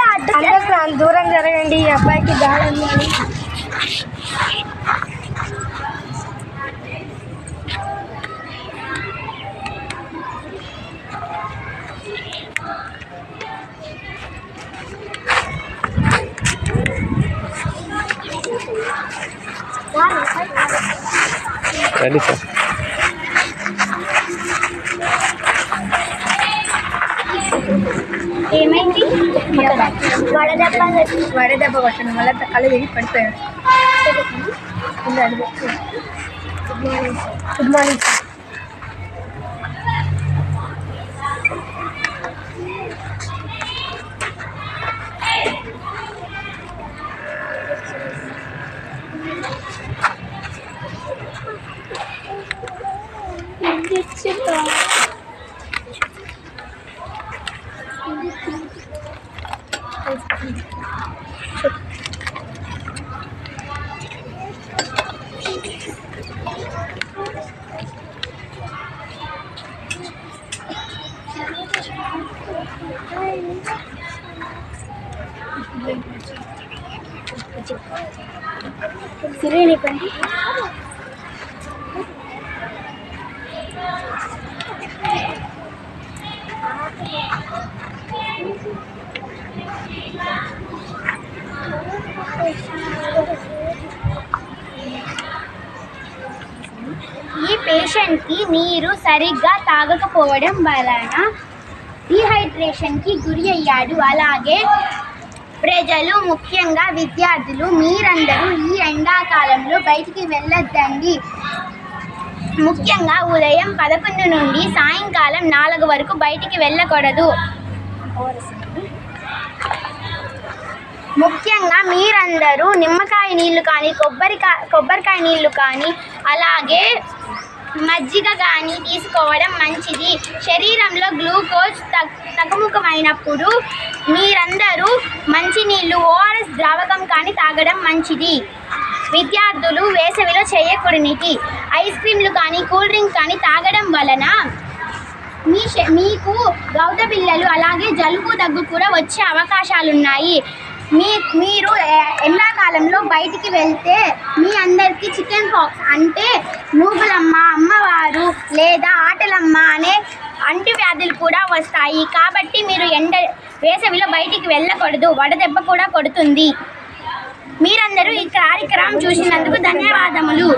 అందరూ దూరం జరగండి ఈ అబ్బాయికి దారి ఉందని రండి సార్ ఏమైంది వడదెబ్బ వడదెబ్బ కొట్టడం వల్ల కళ్ళు తిరిగి పడిపోయాడు good morning sir 이제 치다. Thank you. ఈ పేషెంట్కి నీరు సరిగ్గా తాగకపోవడం వలన డీహైడ్రేషన్కి గురి అయ్యాడు. అలాగే ప్రజలు ముఖ్యంగా విద్యార్థులు మీరందరూ ఈ ఎండాకాలంలో బయటికి వెళ్ళొద్దండి. ముఖ్యంగా ఉదయం పదకొండు నుండి సాయంకాలం నాలుగు వరకు బయటికి వెళ్ళకూడదు. ముఖ్యంగా మీరందరూ నిమ్మకాయ నీళ్ళు కానీ కొబ్బరికాయ కొబ్బరికాయ నీళ్ళు కానీ అలాగే మజ్జిగ కానీ తీసుకోవడం మంచిది. శరీరంలో గ్లూకోజ్ తగ్ తగ్గుముఖమైనప్పుడు మీరందరూ మంచినీళ్ళు ఓఆర్ఎస్ ద్రావకం కానీ తాగడం మంచిది. విద్యార్థులు వేసవిలో చేయకూడనిటి ఐస్ క్రీమ్లు కానీ కూల్ డ్రింక్ కానీ తాగడం వలన మీ మీకు గౌత పిల్లలు అలాగే జలుబు దగ్గు కూడా వచ్చే అవకాశాలున్నాయి. మీ మీరు ఎండాకాలంలో బయటికి వెళ్తే మీ అందరికీ చికెన్ పాక్స్ అంటే నూగులమ్మ అమ్మవారు లేదా ఆటలమ్మ అనే అంటువ్యాధులు కూడా వస్తాయి. కాబట్టి మీరు ఎండ వేసవిలో బయటికి వెళ్ళకూడదు. వడదెబ్బ కూడా కొడుతుంది. మీరందరూ ఈ కార్యక్రమం చూసినందుకు ధన్యవాదములు.